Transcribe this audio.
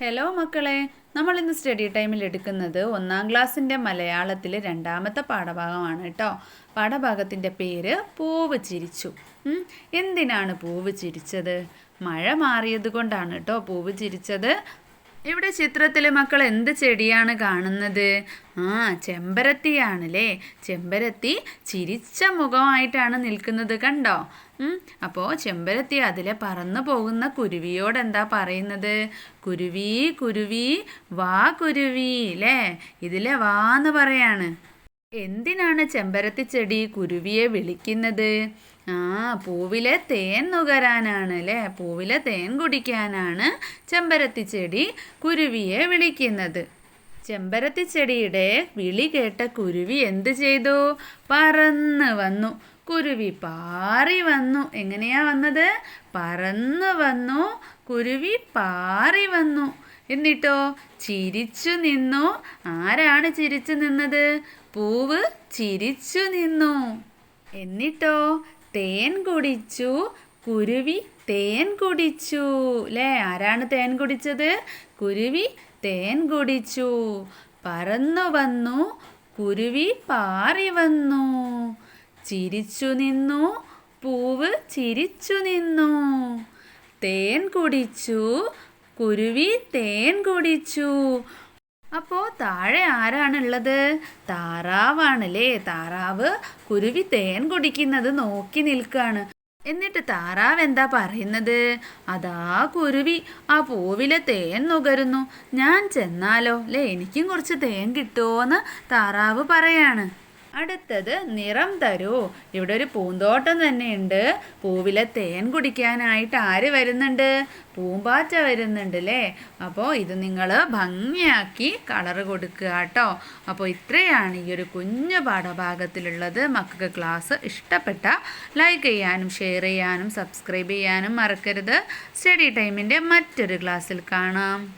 Hello മക്കളെ. നമ്മൾ ഇന്ന് സ്റ്റഡി ടൈമിൽ എടുക്കുന്നത് ഒന്നാം ക്ലാസ്സിന്റെ മലയാളത്തിലെ രണ്ടാമത്തെ പാഠഭാഗമാണ് കേട്ടോ പാഠഭാഗത്തിന്റെ പേര് പൂവ് ചിരിച്ചു. എന്തിനാണ് പൂവ് ചിരിച്ചത്? മഴ മാറിയത് കൊണ്ടാണ് കേട്ടോ പൂവ് ചിരിച്ചത്. ഇവിടെ ചിത്രത്തിൽ മക്കൾ എന്ത് ചെടിയാണ് കാണുന്നത്? ആ ചെമ്പരത്തിയാണല്ലേ? ചെമ്പരത്തി ചിരിച്ച മുഖമായിട്ടാണ് നിൽക്കുന്നത് കണ്ടോ? അപ്പോൾ ചെമ്പരത്തി അതിലെ പറന്നു പോകുന്ന കുരുവിയോട് എന്താ പറയുന്നത്? കുരുവി കുരുവി വാ കുരുവി അല്ലേ ഇതിലെ വാ എന്ന് പറയാണ്. എന്തിനാണ് ചെമ്പരത്തി ചെടി കുരുവിയെ വിളിക്കുന്നത്? ആ പൂവിലെ തേൻ നുകരാനാണ് അല്ലേ? പൂവിലെ തേൻ കുടിക്കാനാണ് ചെമ്പരത്തി ചെടി കുരുവിയെ വിളിക്കുന്നത്. ചെമ്പരത്തി ചെടിയുടെ വിളി കേട്ട കുരുവി എന്ത് ചെയ്തു? പറന്ന് വന്നു. കുരുവി പാറി വന്നു. എങ്ങനെയാ വന്നത്? പറന്ന് വന്നു. കുരുവി പാറി വന്നു. എന്നിട്ടോ? ചിരിച്ചു നിന്നു. ആരാണ് ചിരിച്ചു നിന്നത്? പൂവ് ചിരിച്ചു നിന്നു. എന്നിട്ടോ? തേൻ കുടിച്ചു. കുരുവി തേൻ കുടിച്ചു. അല്ലേ ആരാണ് തേൻ കുടിച്ചത്? കുരുവി തേൻ കുടിച്ചു. പറന്നു വന്നു. കുരുവി പാറി വന്നു. ചിരിച്ചു നിന്നു. പൂവ് ചിരിച്ചു നിന്നു. തേൻ കുടിച്ചു. കുരുവി തേൻ കുടിച്ചു. അപ്പോൾ താഴെ ആരാണുള്ളത്? താറാവാണല്ലേ? താറാവ് കുരുവി തേൻ കുടിക്കുന്നത് നോക്കി നിൽക്കുകയാണ് എന്നിട്ട് താറാവ് എന്താ പറയുന്നത്? അതാ കുരുവി ആ പൂവിലെ തേൻ നുകരുന്നു. ഞാൻ ചെന്നാലോ? അല്ലേ എനിക്കും കുറച്ച് തേൻ കിട്ടുമോ എന്ന് താറാവ് പറയാണ്. അടുത്തത് നിറം തരൂ. ഇവിടെ ഒരു പൂന്തോട്ടം തന്നെ ഉണ്ട് പൂവിലെ തേൻ കുടിക്കാനായിട്ട് ആര് വരുന്നുണ്ട്? പൂമ്പാറ്റ വരുന്നുണ്ട് അല്ലേ അപ്പോൾ ഇത് നിങ്ങൾ ഭംഗിയാക്കി കളറ് കൊടുക്കുക കേട്ടോ അപ്പോൾ ഇത്രയാണ് ഈ ഒരു കുഞ്ഞു പാഠഭാഗത്തിലുള്ളത്. മക്കൾക്ക് ക്ലാസ് ഇഷ്ടപ്പെട്ട ലൈക്ക് ചെയ്യാനും ഷെയർ ചെയ്യാനും സബ്സ്ക്രൈബ് ചെയ്യാനും മറക്കരുത്. സ്റ്റഡി ടൈമിന്റെ മറ്റൊരു ക്ലാസ്സിൽ കാണാം.